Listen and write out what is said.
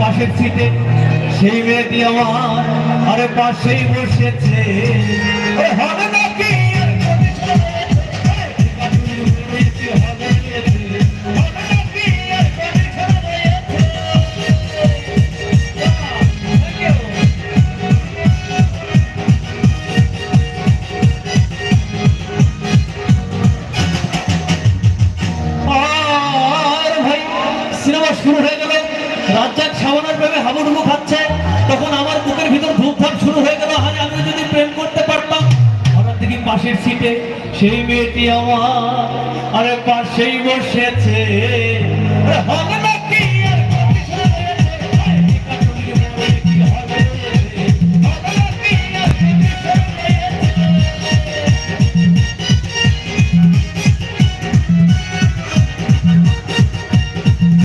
পাশের সিটে সেই মেয়েটি আমার আরে পাশেই বসেছে। হবে নাকি? শুরু হয়ে রাজ্জাক সাবানার প্রেমে হাবুডুবু খাচ্ছে। তখন আমার বুকের ভিতর ধূপধাপ শুরু হয়ে গেল। আরে আমি যদি প্রেম করতে পারতাম। হঠাৎ দেখি পাশের সিটে সেই মেয়েটি আমার। আরে, পাশেই বসেছে। হবে